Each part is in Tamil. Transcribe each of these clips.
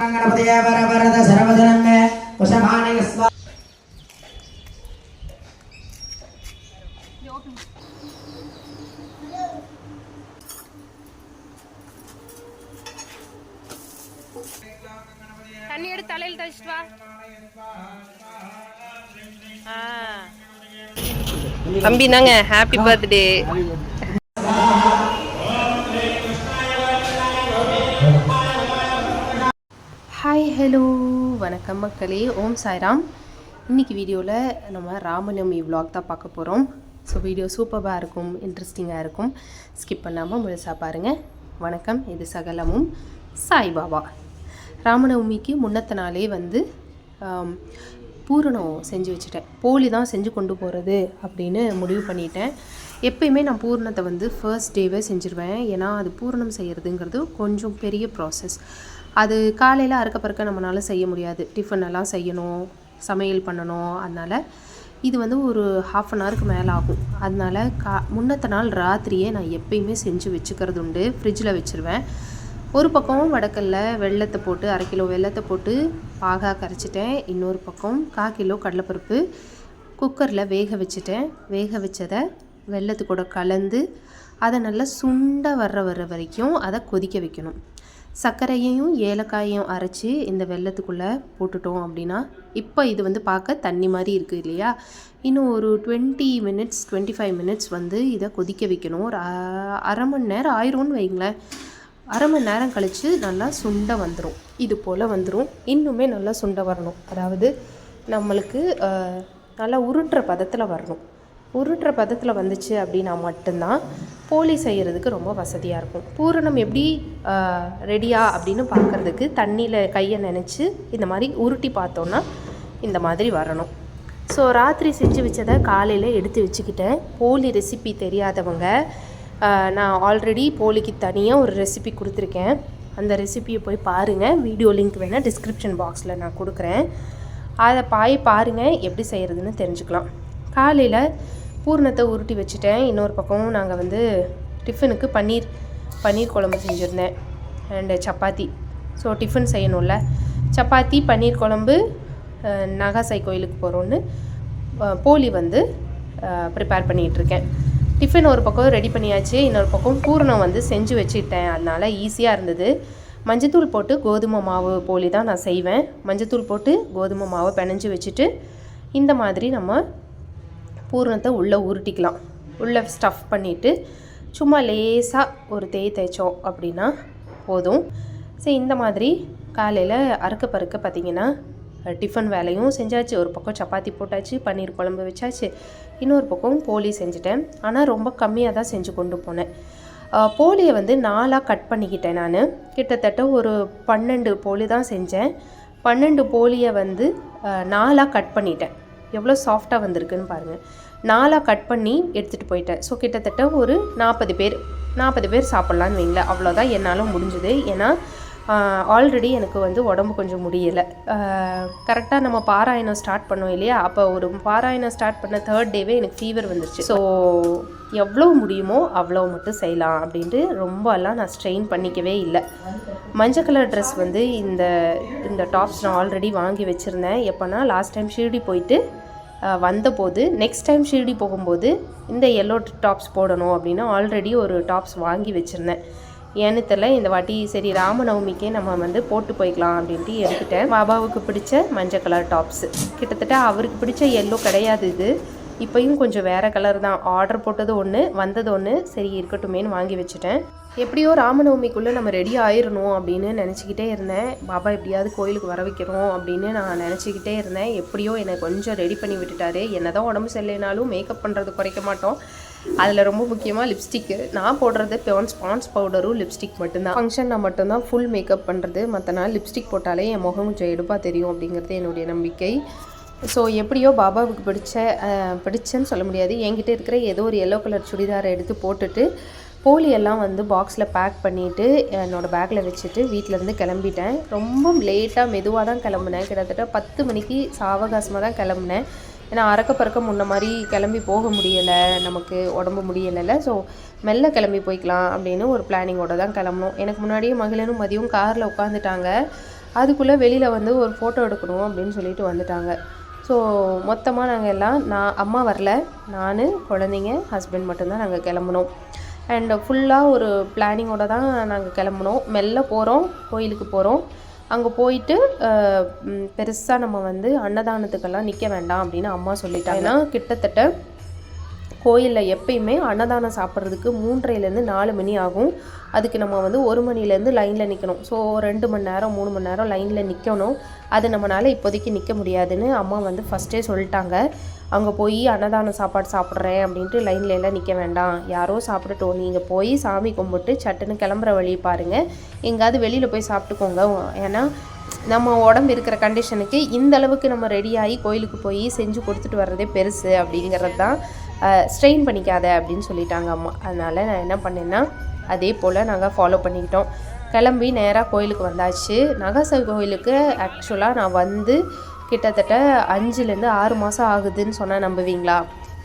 गणपतये वरवरद सर्वजनन्मे कुशभानय स्वा தண்ணி எடுத்து தலையில் தச்சிட்டு வா ஆ. தம்பி தாங்க ஹாப்பி பர்த்டே ஹாய் ஹலோ வணக்கம் மக்களே. ஓம் சாய்ராம். இன்றைக்கி வீடியோவில் நம்ம ராமநவமி விலாக் தான் பார்க்க போகிறோம் ஸோ வீடியோ சூப்பராக இருக்கும் இன்ட்ரெஸ்டிங்காக இருக்கும். ஸ்கிப் பண்ணாமல் முழுசாக பாருங்கள் வணக்கம் இது சகலமும் சாய்பாபா. ராமநவமிக்கு முன்னத்த நாளே வந்து பூரணம் செஞ்சு வச்சுட்டேன். போலி தான் செஞ்சு கொண்டு போகிறது அப்படின்னு முடிவு பண்ணிட்டேன். எப்பயுமே நான் பூரணத்தை வந்து ஃபர்ஸ்ட் டேவே செஞ்சுருவேன். ஏன்னா அது பூரணம் செய்கிறதுங்கிறது கொஞ்சம் பெரிய ப்ராசஸ் அது காலையில் அறுக்க பறக்க நம்மளால் செய்ய முடியாது. டிஃபன் எல்லாம் செய்யணும் சமையல் பண்ணணும். அதனால் இது வந்து ஒரு ஹாஃப் அன் ஹவருக்கு மேலே ஆகும். அதனால கா முன்னத்த நாள் ராத்திரியே நான் எப்பயுமே செஞ்சு வச்சுக்கிறது உண்டு. ஃப்ரிட்ஜில் வச்சுருவேன். ஒரு பக்கம் வடக்கல்ல வெள்ளத்தை போட்டு அரை கிலோ வெள்ளத்தை போட்டு பாகா கரைச்சிட்டேன். இன்னொரு பக்கம் கால் கிலோ கடலைப்பருப்பு குக்கரில் வேக வச்சுட்டேன். வேக வச்சதை வெள்ளத்து கூட கலந்து அதை நல்லா சுண்ட வர்ற வர்ற வரைக்கும் அதை கொதிக்க வைக்கணும். சர்க்கரையையும் ஏலக்காயையும் அரைச்சி இந்த வெள்ளத்துக்குள்ளே போட்டுட்டோம் அப்படின்னா இப்போ இது வந்து பார்க்க தண்ணி மாதிரி இருக்குது இல்லையா? இன்னும் ஒரு twenty minutes twenty five minutes வந்து இதை கொதிக்க வைக்கணும். ஒரு அரை மணி நேரம் ஆயிரும்னு வைங்களேன் அரை மணி நேரம் கழித்து நல்லா சுண்ட வந்துடும் இது போல் வந்துடும் இன்னுமே நல்லா சுண்ட வரணும். அதாவது நம்மளுக்கு நல்லா உருட்டுற பதத்தில் வரணும். உருட்டுற பதத்தில் வந்துச்சு அப்படின்னா மட்டும்தான் போலி செய்கிறதுக்கு ரொம்ப வசதியாக இருக்கும். பூரணம் எப்படி ரெடியா அப்படின்னு பார்க்குறதுக்கு தண்ணியில் கையை நினச்சி இந்த மாதிரி உருட்டி பார்த்தோன்னா இந்த மாதிரி வரணும். ஸோ ராத்திரி செஞ்சு வச்சதை காலையில் எடுத்து வச்சுக்கிட்டேன். போலி ரெசிபி தெரியாதவங்க நான் ஆல்ரெடி போலிக்கு தனியாக ஒரு ரெசிபி கொடுத்துருக்கேன். அந்த ரெசிபியை போய் பாருங்கள் வீடியோ லிங்க் வேணால் டிஸ்கிரிப்ஷன் பாக்ஸில் நான் கொடுக்குறேன். அதை பாய் பாருங்கள் எப்படி செய்கிறதுன்னு தெரிஞ்சுக்கலாம். காலையில் பூரணத்தை உருட்டி வச்சுட்டேன். இன்னொரு பக்கமும் நாங்கள் வந்து டிஃபனுக்கு பன்னீர் பன்னீர் குழம்பு செஞ்சுருந்தேன். அண்டு சப்பாத்தி. ஸோ டிஃபன் செய்யணும்ல. சப்பாத்தி பன்னீர் குழம்பு நகாசை கோயிலுக்கு போகிறோன்னு போலி வந்து ப்ரிப்பேர் பண்ணிகிட்ருக்கேன் டிஃபன் ஒரு பக்கம் ரெடி பண்ணியாச்சு. இன்னொரு பக்கம் பூரணம் வந்து செஞ்சு வச்சுட்டேன். அதனால் ஈஸியாக இருந்தது. மஞ்சத்தூள் போட்டு கோதுமை மாவு போலி தான் நான் செய்வேன். மஞ்சத்தூள் போட்டு கோதுமை மாவை பிணைஞ்சு வச்சுட்டு இந்த மாதிரி நம்ம பூரணத்தை உள்ளே உருட்டிக்கலாம். உள்ளே ஸ்டஃப் பண்ணிவிட்டு சும்மா லேசாக ஒரு தேய் தேய்ச்சோம் அப்படின்னா போதும். சரி இந்த மாதிரி காலையில் அறுக்க பறுக்க பார்த்தீங்கன்னா டிஃபன் வேலையும் செஞ்சாச்சு. ஒரு பக்கம் சப்பாத்தி போட்டாச்சு பன்னீர் குழம்பு வச்சாச்சு. இன்னொரு பக்கம் போலி செஞ்சுட்டேன். ஆனால் ரொம்ப கம்மியாக தான் செஞ்சு கொண்டு போனேன். போலியை வந்து நாலாக கட் பண்ணிக்கிட்டேன் நான். கிட்டத்தட்ட ஒரு பன்னெண்டு போலி தான் செஞ்சேன். பன்னெண்டு போலியை வந்து நாளாக நாலாக கட் பண்ணிட்டேன். எவ்வளோ சாஃப்டாக வந்திருக்குன்னு பாருங்கள் நாலாக கட் பண்ணி எடுத்துகிட்டு போயிட்டேன். ஸோ கிட்டத்தட்ட ஒரு நாற்பது பேர் நாற்பது பேர் சாப்பிட்லான்னு வைங்களேன். அவ்வளோதான் என்னால் முடிஞ்சுது. ஏன்னா ஆல்ரெடி எனக்கு வந்து உடம்பு கொஞ்சம் முடியலை. கரெக்டாக நம்ம பாராயணம் ஸ்டார்ட் பண்ணோம் இல்லையா? அப்போ ஒரு பாராயணம் ஸ்டார்ட் பண்ண தேர்ட் டேவே எனக்கு ஃபீவர் வந்துருச்சு. ஸோ எவ்வளோ முடியுமோ அவ்வளோ மட்டும் செய்யலாம் அப்படின்ட்டு ரொம்பலாம் நான் ஸ்ட்ரெயின் பண்ணிக்கவே இல்லை. மஞ்சள் கலர் ட்ரெஸ் வந்து இந்த இந்த டாப்ஸ் நான் ஆல்ரெடி வாங்கி வச்சுருந்தேன். எப்போனா லாஸ்ட் டைம் ஷீர்டி போயிட்டு வந்தபோது நெக்ஸ்ட் டைம் ஷீரடி போகும்போது இந்த எல்லோ டாப்ஸ் போடணும் அப்படின்னு ஆல்ரெடி ஒரு டாப்ஸ் வாங்கி வச்சுருந்தேன். ஏன்னு தெரில இந்த வாட்டி சரி ராமநவமிக்கே நம்ம வந்து போட்டு போய்க்கலாம் அப்படின்ட்டு எடுத்துட்டேன். பாபாவுக்கு பிடிச்ச மஞ்சள் கலர் டாப்ஸு கிட்டத்தட்ட அவருக்கு பிடிச்ச எல்லோ கிடையாது இது. இப்போயும் கொஞ்சம் வேறு கலர் தான். ஆர்டர் போட்டது ஒன்று வந்தது ஒன்று சரி இருக்கட்டுமேன்னு வாங்கி வச்சுட்டேன். எப்படியோ ராமநவமிக்குள்ளே நம்ம ரெடி ஆயிடணும் அப்படின்னு நினச்சிக்கிட்டே இருந்தேன். பாபா எப்படியாவது கோயிலுக்கு வர வைக்கிறோம் அப்படின்னு நான் நினச்சிக்கிட்டே இருந்தேன். எப்படியோ என்னை கொஞ்சம் ரெடி பண்ணி விட்டுட்டாரு. என்னதான் உடம்பு சரியில்லைனாலும் மேக்கப் பண்ணுறது குறைக்க மாட்டோம். அதில் ரொம்ப முக்கியமாக லிப்ஸ்டிக்கு நான் போடுறது பியான் ஸ்பான்ஸ் பவுடரும் லிப்ஸ்டிக் மட்டும்தான். ஃபங்க்ஷனில் மட்டும்தான் ஃபுல் மேக்கப் பண்ணுறது மற்ற நாள் லிப்ஸ்டிக் போட்டாலே என் முகம் கொஞ்சம் எடுப்பாக தெரியும் அப்படிங்கிறது என்னுடைய நம்பிக்கை. ஸோ எப்படியோ பாபாவுக்கு பிடிச்ச பிடிச்சன்னு சொல்ல முடியாது. என்கிட்ட இருக்கிற ஏதோ ஒரு எல்லோ கலர் சுடிதாரை எடுத்து போட்டுட்டு போலி எல்லாம் வந்து பாக்ஸில் பேக் பண்ணிவிட்டு என்னோடய பேக்கில் வச்சுட்டு வீட்டிலேருந்து கிளம்பிட்டேன். ரொம்ப லேட்டாக மெதுவாக தான் கிளம்புனேன். கிட்டத்தட்ட பத்து மணிக்கு சாவகாசமாக தான் கிளம்புனேன். ஏன்னா அறக்க பறக்க முன்ன மாதிரி கிளம்பி போக முடியலை. நமக்கு உடம்பு முடியலைல்ல. ஸோ மெல்ல கிளம்பி போய்க்கலாம் அப்படின்னு ஒரு பிளானிங்கோடு தான் கிளம்பணும் எனக்கு முன்னாடியே மகிழனும் மதியம் காரில் உட்காந்துட்டாங்க அதுக்குள்ளே வெளியில் வந்து ஒரு ஃபோட்டோ எடுக்கணும் அப்படின்னு சொல்லிட்டு வந்துட்டாங்க. ஸோ மொத்தமாக நாங்கள் எல்லாம் நான் அம்மா வரல. நான் குழந்தைங்க ஹஸ்பண்ட் மட்டும்தான் நாங்கள் கிளம்புனோம். அண்ட் ஃபுல்லாக ஒரு பிளானிங்கோட தான் நாங்கள் கிளம்புனோம். மெல்ல போகிறோம் கோயிலுக்கு போகிறோம் அங்கே போயிட்டு பெருசாக நம்ம வந்து அன்னதானத்துக்கெல்லாம் நிற்க வேண்டாம் அப்படின்னு அம்மா சொல்லிட்டாங்க. ஏன்னா கிட்டத்தட்ட கோயிலில் எப்பயுமே அன்னதானம் சாப்பிட்றதுக்கு மூன்றரைலேருந்து நாலு மணி ஆகும். அதுக்கு நம்ம வந்து ஒரு மணிலேருந்து லைனில் நிற்கணும் ஸோ ரெண்டு மணி நேரம் மூணு மணி நேரம் லைனில் நிற்கணும் அது நம்மளால் இப்போதைக்கு நிற்க முடியாதுன்னு அம்மா வந்து ஃபஸ்ட்டே சொல்லிட்டாங்க. அங்கே போய் அன்னதானம் சாப்பாடு சாப்பிட்றேன் அப்படின்ட்டு லைன்ல எல்லாம் நிற்க வேண்டாம். யாரோ சாப்பிட்டுட்டோம் நீங்கள் போய் சாமி கும்பிட்டு சட்டுன்னு கிளம்புற வழி பாருங்கள் எங்கேயாவது வெளியில் போய் சாப்பிட்டுக்கோங்க. ஏன்னா நம்ம உடம்பு இருக்கிற கண்டிஷனுக்கு இந்த அளவுக்கு நம்ம ரெடியாகி கோயிலுக்கு போய் செஞ்சு கொடுத்துட்டு வர்றதே பெருசு அப்படிங்கிறது தான் ஸ்ட்ரெயின் பண்ணிக்காத அப்படின்னு சொல்லிட்டாங்க அம்மா. அதனால் நான் என்ன பண்ணேன்னா அதே போல் நாங்கள் ஃபாலோ பண்ணிக்கிட்டோம். கிளம்பி நேராக கோயிலுக்கு வந்தாச்சு. நகாச கோயிலுக்கு ஆக்சுவலாக நான் வந்து கிட்டத்தட்ட அஞ்சுலேருந்து ஆறு மாதம் ஆகுதுன்னு சொன்னால் நம்புவீங்களா?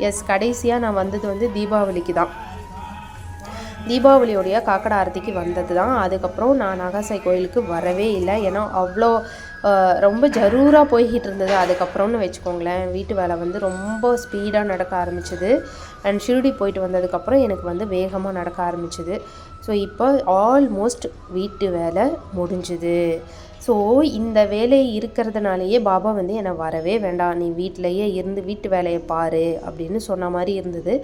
எஸ் கடைசியாக நான் வந்தது வந்து தீபாவளிக்கு தான் தீபாவளியோடைய காக்கடை ஆரத்திக்கு வந்தது தான் அதுக்கப்புறம் நான் நாகாசாய் கோயிலுக்கு வரவே இல்லை. ஏன்னா அவ்வளோ ரொம்ப ஜரூராக போய்கிட்டு இருந்தது. அதுக்கப்புறம்னு வச்சுக்கோங்களேன் வீட்டு வேலை வந்து ரொம்ப ஸ்பீடாக நடக்க ஆரம்பிச்சிது. அண்ட் ஷிரடி போயிட்டு வந்ததுக்கப்புறம் எனக்கு வந்து வேகமாக நடக்க ஆரம்பிச்சது. ஸோ இப்போ ஆல்மோஸ்ட் வீட்டு வேலை முடிஞ்சுது. ஸோ இந்த வேலை இருக்கிறதுனாலயே பாபா வந்து என்னை வரவே வேண்டாம். நீ வீட்டிலையே இருந்து வீட்டு வேலையை பாரு அப்படின்னு சொன்ன மாதிரி இருந்தது.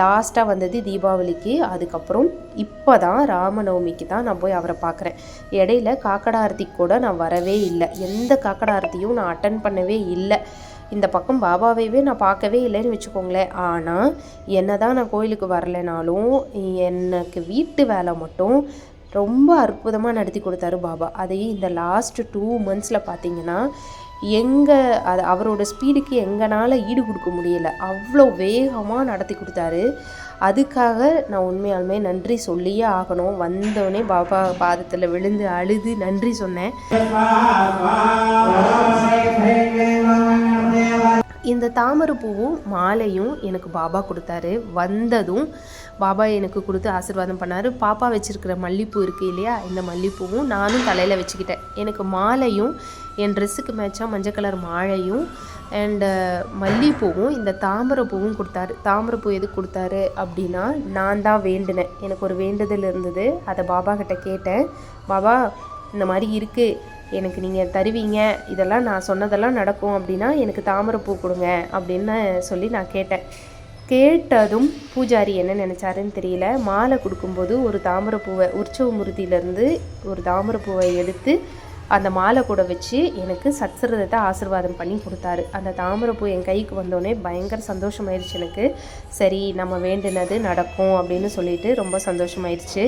லாஸ்ட்டாக வந்தது தீபாவளிக்கு. அதுக்கப்புறம் இப்போ தான் ராமநவமிக்கு தான் நான் போய் அவரை பார்க்குறேன். இடையில காக்கடா கூட நான் வரவே இல்லை. எந்த காக்கடார்த்தியும் நான் அட்டன் பண்ணவே இல்லை. இந்த பக்கம் பாபாவையே நான் பார்க்கவே இல்லைன்னு வச்சுக்கோங்களேன். ஆனால் என்ன தான் நான் கோயிலுக்கு வரலைனாலும் எனக்கு வீட்டு வேலை மட்டும் ரொம்ப அற்புதமாக நடத்தி கொடுத்தாரு பாபா அதையும் இந்த லாஸ்ட் டூ மந்த்ஸில் பார்த்தீங்கன்னா எங்கே அது அவரோட ஸ்பீடுக்கு எங்களால் ஈடு கொடுக்க முடியல அவ்வளோ வேகமாக நடத்தி கொடுத்தாரு அதுக்காக நான் உண்மையாலுமே நன்றி சொல்லியே ஆகணும் வந்தோடனே பாபா பாதத்தில் விழுந்து அழுது நன்றி சொன்னேன் இந்த தாமரை பூவும் மாலையும் எனக்கு பாபா கொடுத்தாரு. வந்ததும் பாபா எனக்கு கொடுத்து ஆசீர்வாதம் பண்ணார். பாப்பா வச்சுருக்கிற மல்லிப்பூ இருக்குது இல்லையா? இந்த மல்லிப்பூவும் நானும் தலையில் வச்சுக்கிட்டேன். எனக்கு மாலையும் என் ட்ரெஸ்ஸுக்கு மேட்சாக மஞ்சள் கலர் மாலையும் அண்டு மல்லிப்பூவும் இந்த தாமரை பூவும் கொடுத்தாரு. தாமரை பூ எதுக்கு கொடுத்தாரு அப்படின்னா நான் தான் வேண்டினேன். எனக்கு ஒரு வேண்டுதல் இருந்தது. அதை பாபா கிட்டே கேட்டேன். பாபா இந்த மாதிரி இருக்குது எனக்கு நீங்கள் தருவீங்க இதெல்லாம் நான் சொன்னதெல்லாம் நடக்கும் அப்படின்னா எனக்கு தாமரைப்பூ கொடுங்க அப்படின்னு சொல்லி நான் கேட்டேன். கேட்டதும் பூஜாரி என்ன நினச்சாருன்னு தெரியல. மாலை கொடுக்கும்போது ஒரு தாமரைப்பூவை உற்சவ மூர்த்தியிலேருந்து ஒரு தாமரைப்பூவை எடுத்து அந்த மாலை கூட வச்சு எனக்கு சத்சரதத்தை ஆசீர்வாதம் பண்ணி கொடுத்தாரு. அந்த தாமரைப்பூ என் கைக்கு வந்தோடனே பயங்கர சந்தோஷமாயிருச்சு எனக்கு. சரி நம்ம வேண்டினது நடக்கும் அப்படின்னு சொல்லிட்டு ரொம்ப சந்தோஷமாயிருச்சு.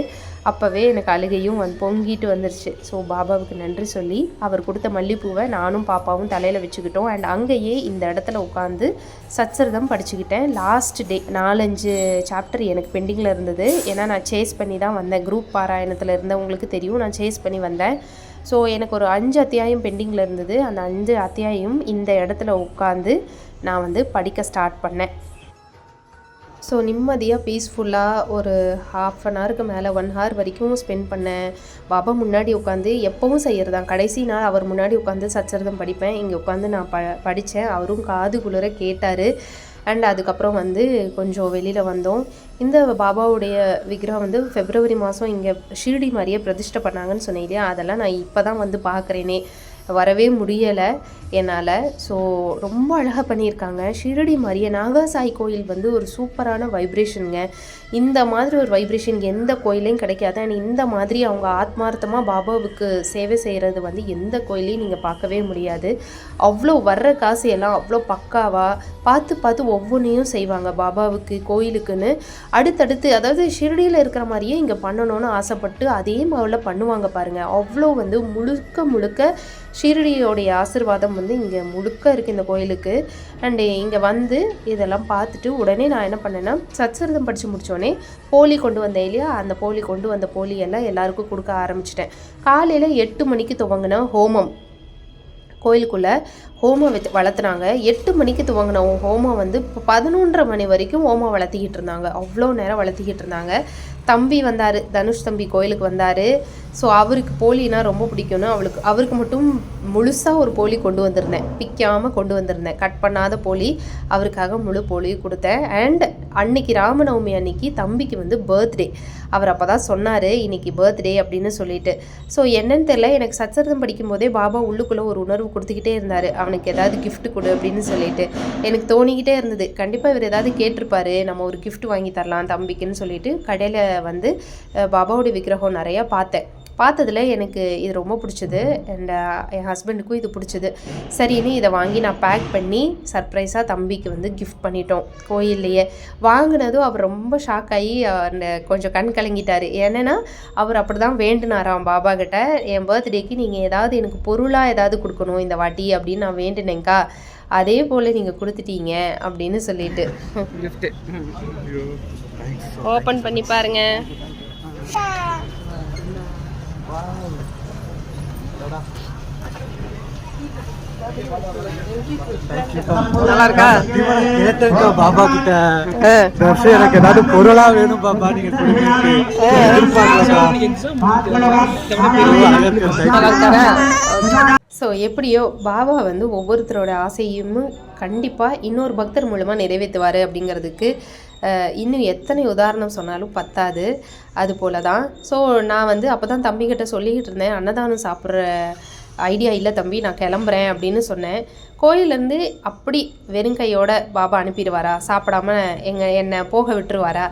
அப்போவே எனக்கு அழுகையும் வந்து பொங்கிட்டு வந்துருச்சு. ஸோ பாபாவுக்கு நன்றி சொல்லி அவர் கொடுத்த மல்லிப்பூவை நானும் பாப்பாவும் தலையில் வச்சுக்கிட்டோம். அண்ட் அங்கேயே இந்த இடத்துல உட்காந்து சத்சரதம் படிச்சுக்கிட்டேன். லாஸ்ட் டே நாலஞ்சு சாப்டர் எனக்கு பெண்டிங்கில் இருந்தது. ஏன்னா நான் சேஸ் பண்ணி தான் வந்தேன். குரூப் பாராயணத்தில் இருந்தவங்களுக்கு தெரியும். நான் சேஸ் பண்ணி வந்தேன். ஸோ எனக்கு ஒரு அஞ்சு அத்தியாயம் பெண்டிங்கில் இருந்தது. அந்த அஞ்சு அத்தியாயம் இந்த இடத்துல உட்காந்து நான் வந்து படிக்க ஸ்டார்ட் பண்ணேன். ஸோ நிம்மதியாக பீஸ்ஃபுல்லாக ஒரு ஹாஃப் அன் ஹவருக்கு மேலே ஒன் ஹவர் வரைக்கும் ஸ்பெண்ட் பண்ணேன். பாபா முன்னாடி உட்காந்து எப்பவும் செய்கிறதான் கடைசி நாள் அவர் முன்னாடி உட்காந்து சச்சரதம் படிப்பேன். இங்கே உட்காந்து நான் ப படித்தேன் அவரும் காது குளிர கேட்டார். அண்ட் அதுக்கப்புறம் வந்து கொஞ்சம் வெளியில் வந்தோம். இந்த பாபாவுடைய விக்கிரகம் வந்து ஃபெப்ரவரி மாதம் இங்கே ஷீர்டி மாதிரியே பிரதிஷ்டை பண்ணாங்கன்னு சொன்னேன் இல்லையா? அதெல்லாம் நான் இப்போ தான் வந்து பார்க்குறேனே. வரவே முடியலை என்னால். ஸோ ரொம்ப அழகாக பண்ணியிருக்காங்க. ஷிரடி மாதிரியே நாகாசாய் கோயில் வந்து ஒரு சூப்பரான வைப்ரேஷனுங்க இந்த மாதிரி ஒரு வைப்ரேஷன் எந்த கோயிலையும் கிடைக்காது. அண்ட் இந்த மாதிரி அவங்க ஆத்மார்த்தமாக பாபாவுக்கு சேவை செய்கிறது வந்து எந்த கோயிலையும் நீங்கள் பார்க்கவே முடியாது. அவ்வளோ வர்ற காசு எல்லாம் அவ்வளோ பக்காவாக பார்த்து பார்த்து ஒவ்வொன்றையும் செய்வாங்க பாபாவுக்கு கோயிலுக்குன்னு. அடுத்தடுத்து அதாவது ஷிரடியில் இருக்கிற மாதிரியே இங்கே பண்ணணும்னு ஆசைப்பட்டு அதே மாதிரில பண்ணுவாங்க பாருங்கள் அவ்வளோ வந்து முழுக்க முழுக்க ஷீரடியோடைய ஆசிர்வாதம் வந்து இங்கே முழுக்க இருக்குது இந்த கோயிலுக்கு. அண்டு இங்கே வந்து இதெல்லாம் பார்த்துட்டு உடனே நான் என்ன பண்ணேன்னா சத்சரிதம் படித்து முடித்தோடனே போலி கொண்டு வந்தேன் இல்லையா? அந்த போலி கொண்டு வந்த போலியெல்லாம் எல்லாருக்கும் கொடுக்க ஆரம்பிச்சிட்டேன். காலையில் எட்டு மணிக்கு துவங்கின ஹோமம். கோயிலுக்குள்ளே ஹோமம் வச்சு வளர்த்துனாங்க. எட்டு மணிக்கு துவங்கின ஹோமம் வந்து இப்போ பதினொன்றரை மணி வரைக்கும் ஹோமம் வளர்த்திக்கிட்டு இருந்தாங்க. அவ்வளோ நேரம் வளர்த்திக்கிட்டு இருந்தாங்க. தம்பி வந்தார் தனுஷ் தம்பி கோயிலுக்கு வந்தார். ஸோ அவருக்கு போலினா ரொம்ப பிடிக்கும்னு அவளுக்கு அவருக்கு மட்டும் முழுசாக ஒரு போலி கொண்டு வந்திருந்தேன். பிக்காமல் கொண்டு வந்திருந்தேன். கட் பண்ணாத போலி. அவருக்காக முழு போலி கொடுத்தேன். அண்ட் அன்னைக்கு ராமநவமி அன்னைக்கு தம்பிக்கு வந்து பர்த்டே அவர் அப்போ தான் சொன்னார் இன்னைக்கு பர்த்டே அப்படின்னு சொல்லிட்டு. ஸோ என்னன்னு தெரியல. எனக்கு சச்சரிதம் படிக்கும்போதே பாபா உள்ளுக்குள்ளே ஒரு உணர்வு கொடுத்துக்கிட்டே இருந்தார். அவனுக்கு ஏதாவது கிஃப்ட் கொடு அப்படின்னு சொல்லிட்டு. எனக்கு தோணிக்கிட்டே இருந்தது. கண்டிப்பாக இவர் ஏதாவது கேட்டிருப்பாரு. நம்ம ஒரு கிஃப்ட் வாங்கி தரலாம் தம்பிக்குன்னு சொல்லிட்டு. கடையில் வந்து பாபாவுடைய விக்கிரகம் நிறையா பார்த்தேன். பார்த்ததுல எனக்கு இது ரொம்ப பிடிச்சது. அண்ட் என் ஹஸ்பண்டுக்கும் இது பிடிச்சது. சரின்னு இதை வாங்கி நான் பேக் பண்ணி சர்ப்ரைஸாக தம்பிக்கு வந்து கிஃப்ட் பண்ணிட்டோம். கோயில்லையே. வாங்கினதும் அவர் ரொம்ப ஷாக் ஆகி அந்த கொஞ்சம் கண் கலங்கிட்டார். என்னென்னா அவர் அப்படி தான் வேண்டுனாராம் பாபா கிட்ட. என் பர்த்டேக்கு நீங்கள் ஏதாவது எனக்கு பொருளாக ஏதாவது கொடுக்கணும் இந்த வாட்டி அப்படின்னு நான் வேண்டுனேங்க்கா அதே போல் நீங்கள் கொடுத்துட்டீங்க அப்படின்னு சொல்லிட்டு. ஓப்பன் பண்ணி பாருங்க. நல்லா இருக்கா? கேட்டிருக்கோம் பாபா கிட்ட. இந்த வருஷம் எனக்கு ஏதாவது பொருளா வேணும் பாபா நீங்க கொடுங்கன்ட்டு. எதிர்பார்க்கலக்கா. ஸோ எப்படியோ பாபா வந்து ஒவ்வொருத்தரோட ஆசையும் கண்டிப்பாக இன்னொரு பக்தர் மூலமாக நிறைவேற்றுவார் அப்படிங்கிறதுக்கு இன்னும் எத்தனை உதாரணம் சொன்னாலும் பத்தாது. அது போல தான் ஸோ நான் வந்து அப்போ தான் தம்பிக்கிட்ட சொல்லிக்கிட்டு இருந்தேன். அன்னதானம் சாப்பிட்ற ஐடியா இல்லை தம்பி நான் கிளம்புறேன் அப்படின்னு சொன்னேன். கோயிலேருந்து அப்படி வெறுங்கையோட பாபா அனுப்பிடுவாரா? சாப்பிடாம எங்கள் என்னை போக விட்டுருவாரா?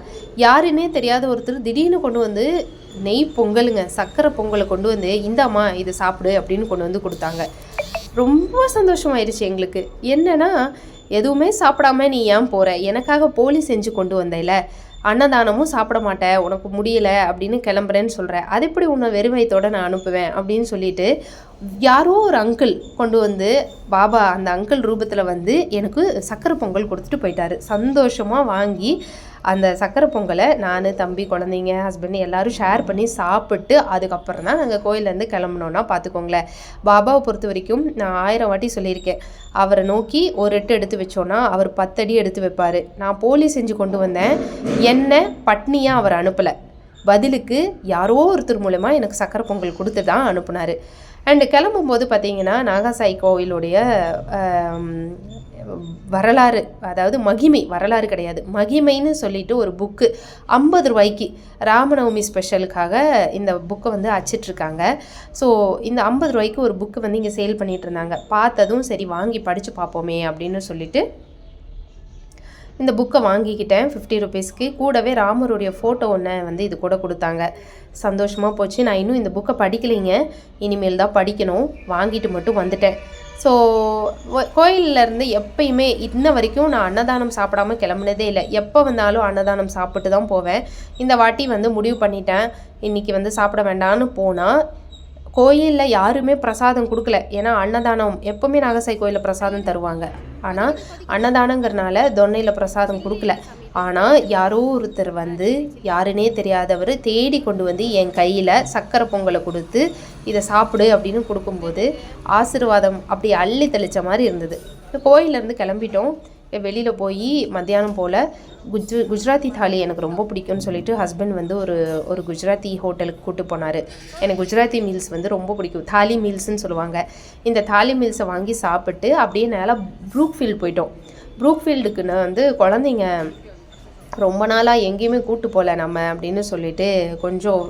யாருன்னே தெரியாத ஒருத்தர் திடீர்னு கொண்டு வந்து நெய் பொங்கலுங்க சக்கரை பொங்கலை கொண்டு வந்து இந்தாம்மா இது சாப்பிடு அப்படின்னு கொண்டு வந்து கொடுத்தாங்க. ரொம்ப சந்தோஷமாயிருச்சு எங்களுக்கு. என்னன்னா எதுவுமே சாப்பிடாம நீ ஏன் போற? எனக்காக போலி செஞ்சு கொண்டு வந்தேல. அன்னதானமும் சாப்பிட மாட்டேன் உனக்கு முடியலை அப்படின்னு கிளம்புறேன்னு சொல்கிற அது எப்படி உன்னை வெறுமையத்தோடு நான் அனுப்புவேன் அப்படின்னு சொல்லிட்டு யாரோ ஒரு அங்கிள் கொண்டு வந்து பாபா அந்த அங்கிள் ரூபத்தில் வந்து எனக்கு சக்கரை பொங்கல் கொடுத்துட்டு போயிட்டாரு. சந்தோஷமாக வாங்கி அந்த சக்கரை பொங்கலை நான் தம்பி குழந்தைங்க ஹஸ்பண்ட் எல்லோரும் ஷேர் பண்ணி சாப்பிட்டு அதுக்கப்புறம் தான் நாங்கள் கோயிலேருந்து கிளம்புனோன்னா பார்த்துக்கோங்களேன். பாபாவை பொறுத்த வரைக்கும் நான் ஆயிரம் வாட்டி சொல்லியிருக்கேன். அவரை நோக்கி ஒரு எட்டு எடுத்து வச்சோன்னா அவர் பத்தடி எடுத்து வைப்பார். நான் போலி செஞ்சு கொண்டு வந்தேன். என்ன பட்னியாக அவர் அனுப்பலை. பதிலுக்கு யாரோ ஒருத்தர் மூலமாக எனக்கு சக்கரை பொங்கல் கொடுத்து தான் அனுப்புனார். அண்டு கிளம்பும்போது பார்த்தீங்கன்னா நாகாசாய் கோவிலுடைய வரலாறு அதாவது மகிமை வரலாறு கிடையாது. மகிமைன்னு சொல்லிட்டு ஒரு புக்கு ஐம்பது ரூபாய்க்கு ராமநவமி ஸ்பெஷலுக்காக இந்த புக்கை வந்து அச்சிட்ருக்காங்க. ஸோ இந்த ஐம்பது ரூபாய்க்கு ஒரு புக்கு வந்து இங்கே சேல் பண்ணிட்டு இருந்தாங்க. பார்த்ததும் சரி வாங்கி படித்து பார்ப்போமே அப்படின்னு சொல்லிட்டு இந்த புக்கை வாங்கிக்கிட்டேன் ஃபிஃப்டி ருபீஸ்க்கு கூடவே ராமருடைய ஃபோட்டோ ஒன்று வந்து இது கூட கொடுத்தாங்க. சந்தோஷமாக போச்சு. நான் இன்னும் இந்த புக்கை படிக்கலைங்க. இனிமேல் தான் படிக்கணும். வாங்கிட்டு மட்டும் வந்துட்டேன். ஸோ கோயிலேருந்து எப்பயுமே இன்ன வரைக்கும் நான் அன்னதானம் சாப்பிடாம கிளம்புனதே இல்லை. எப்போ வந்தாலும் அன்னதானம் சாப்பிட்டு தான் போவேன். இந்த வாட்டி வந்து முடிவு பண்ணிட்டேன். இன்றைக்கி வந்து சாப்பிட வேண்டான்னு போனால் கோயிலில் யாருமே பிரசாதம் கொடுக்கல. ஏன்னா அன்னதானம் எப்போவுமே நாகசாய் கோயிலில் பிரசாதம் தருவாங்க. ஆனால் அன்னதானங்கிறனால தொன்னையில் பிரசாதம் கொடுக்கல. ஆனால் யாரோ ஒருத்தர் வந்து யாருனே தெரியாதவர் தேடி கொண்டு வந்து என் கையில் சக்கரை பொங்கலை கொடுத்து இதை சாப்பிடு அப்படின்னு கொடுக்கும்போது ஆசீர்வாதம் அப்படி அள்ளி தெளித்த மாதிரி இருந்தது. கோயிலேருந்து கிளம்பிட்டோம். வெளியில் போய் மத்தியானம் போல் குஜ் குஜராத்தி தாலி எனக்கு ரொம்ப பிடிக்கும்னு சொல்லிட்டு ஹஸ்பண்ட் வந்து ஒரு ஒரு குஜராத்தி ஹோட்டலுக்கு கூட்டு போனார். எனக்கு குஜராத்தி மீல்ஸ் வந்து ரொம்ப பிடிக்கும். தாலி மீல்ஸ்னு சொல்லுவாங்க. இந்த தாலி மீல்ஸை வாங்கி சாப்பிட்டு அப்படியே நேராக ப்ரூக்ஃபீல்டு போயிட்டோம். ப்ரூக்ஃபீல்டுக்கு நான் வந்து குழந்தைங்க ரொம்ப நாளாக எங்கேயுமே கூட்டு போகல நம்ம அப்படின்னு சொல்லிட்டு கொஞ்சம்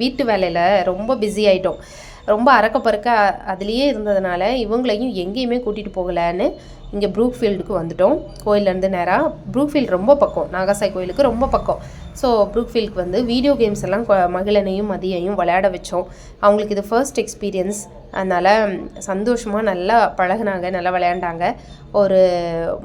வீட்டு வேலையில் ரொம்ப பிஸி ஆகிட்டோம் ரொம்ப அறக்க பறக்க அதுலேயே இருந்ததுனால இவங்களையும் எங்கேயுமே கூட்டிகிட்டு போகலான்னு இங்கே ப்ரூக்ஃபீல்டுக்கு வந்துட்டோம். கோயிலேருந்து நேராக ப்ரூக்ஃபீல்டு ரொம்ப பக்கம். நாகாசாய் கோயிலுக்கு ரொம்ப பக்கம். ஸோ ப்ரூக்ஃபீல்டுக்கு வந்து வீடியோ கேம்ஸ் எல்லாம் மகிழனையும் மதியையும் விளையாட வச்சோம். அவங்களுக்கு இது ஃபர்ஸ்ட் எக்ஸ்பீரியன்ஸ் அதனால் சந்தோஷமாக நல்லா பழகுனாங்க நல்லா விளையாண்டாங்க. ஒரு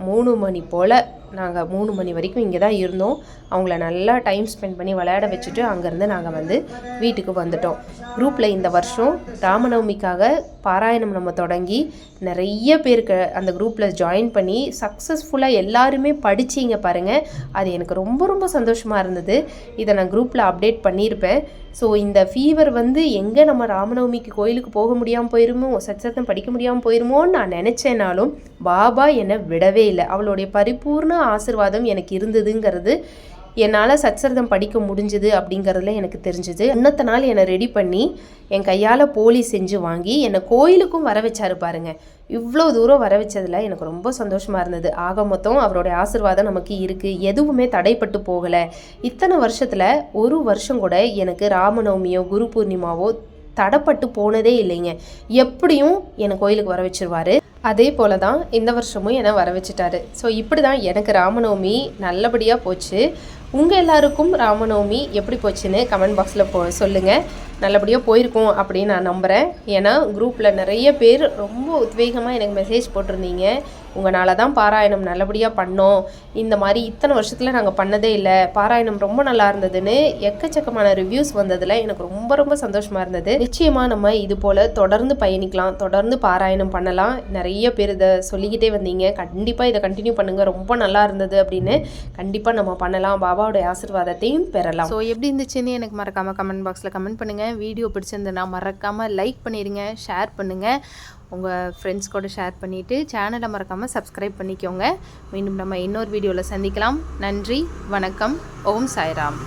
மூணு மணி போல் நாங்கள் மூணு மணி வரைக்கும் இங்கே தான் இருந்தோம். அவங்கள நல்லா டைம் ஸ்பெண்ட் பண்ணி விளையாட வச்சுட்டு அங்கேருந்து நாங்கள் வந்து வீட்டுக்கு வந்துட்டோம். குரூப்பில் இந்த வருஷம் ராமநவமிக்காக பாராயணம் நம்ம தொடங்கி நிறைய பேருக்கு அந்த குரூப்பில் ஜாயின் பண்ணி சக்ஸஸ்ஃபுல்லாக எல்லாருமே படிச்சீங்க பாருங்கள் அது எனக்கு ரொம்ப ரொம்ப சந்தோஷமாக இருந்தது. இதை நான் குரூப்பில் அப்டேட் பண்ணியிருப்பேன். ஸோ இந்த ஃபீவர் வந்து எங்கே நம்ம ராமநவமிக்கு கோயிலுக்கு போக முடியாமல் போயிருமோ சச்சத்தம் படிக்க முடியாமல் போயிருமோன்னு நான் நினச்சேனாலும் பாபா என்னை விடவே இல்லை. அவளுடைய பரிபூர்ண ஆசிர்வாதம் எனக்கு இருந்ததுங்கிறது என்னால் சச்சரிதம் படிக்க முடிஞ்சுது அப்படிங்கிறதுல எனக்கு தெரிஞ்சுது. இன்னத்த நாள் என்னை ரெடி பண்ணி என் கையால் போலி செஞ்சு வாங்கி என்னை கோயிலுக்கும் வர வச்சாரு பாருங்க. இவ்வளோ தூரம் வர வச்சதில் எனக்கு ரொம்ப சந்தோஷமாக இருந்தது. ஆக மொத்தம் அவருடைய ஆசீர்வாதம் நமக்கு இருக்குது எதுவுமே தடைப்பட்டு போகலை. இத்தனை வருஷத்தில் ஒரு வருஷம் கூட எனக்கு ராமநவமியோ குரு பூர்ணிமாவோ தடைப்பட்டு போனதே இல்லைங்க. எப்படியும் என்னை கோயிலுக்கு வர வச்சிருவாரு. அதே போல தான் இந்த வருஷமும் என்னை வர வச்சுட்டாரு. ஸோ இப்படி தான் எனக்கு ராமநவமி நல்லபடியாக போச்சு. உங்கள் எல்லாருக்கும் ராமநவமி எப்படி போச்சுன்னு கமெண்ட் பாக்ஸில் போ சொல்லுங்கள் நல்லபடியாக போயிருக்கும் அப்படின்னு நான் நம்புகிறேன் ஏன்னா குரூப்பில் நிறைய பேர் ரொம்ப உத்வேகமாக எனக்கு மெசேஜ் போட்டிருந்தீங்க. உங்களால் தான் பாராயணம் நல்லபடியாக பண்ணோம். இந்த மாதிரி இத்தனை வருஷத்தில் நாங்கள் பண்ணதே இல்லை. பாராயணம் ரொம்ப நல்லா இருந்ததுன்னு எக்கச்சக்கமான ரிவ்யூஸ் வந்ததில் எனக்கு ரொம்ப ரொம்ப சந்தோஷமாக இருந்தது. நிச்சயமாக நம்ம இது போல் தொடர்ந்து பயணிக்கலாம். தொடர்ந்து பாராயணம் பண்ணலாம். நிறைய பேர் இதை சொல்லிக்கிட்டே வந்தீங்க. கண்டிப்பாக இதை கண்டினியூ பண்ணுங்கள் ரொம்ப நல்லா இருந்தது அப்படின்னு கண்டிப்பாக நம்ம பண்ணலாம். பாபாவோட ஆசீர்வாதத்தையும் பெறலாம். ஸோ எப்படி இருந்துச்சுன்னு எனக்கு மறக்காமல் கமெண்ட் பாக்ஸில் கமெண்ட் பண்ணுங்கள் வீடியோ பிடிச்சிருந்ததுன்னா மறக்காமல் லைக் பண்ணிடுங்க ஷேர் பண்ணுங்கள் உங்கள் ஃப்ரெண்ட்ஸ் கூட ஷேர் பண்ணிவிட்டு சேனலை மறக்காமல் சப்ஸ்கிரைப் பண்ணிக்கோங்க. மீண்டும் நம்ம இன்னொரு வீடியோவில் சந்திக்கலாம். நன்றி வணக்கம். ஓம் சாய்ராம்.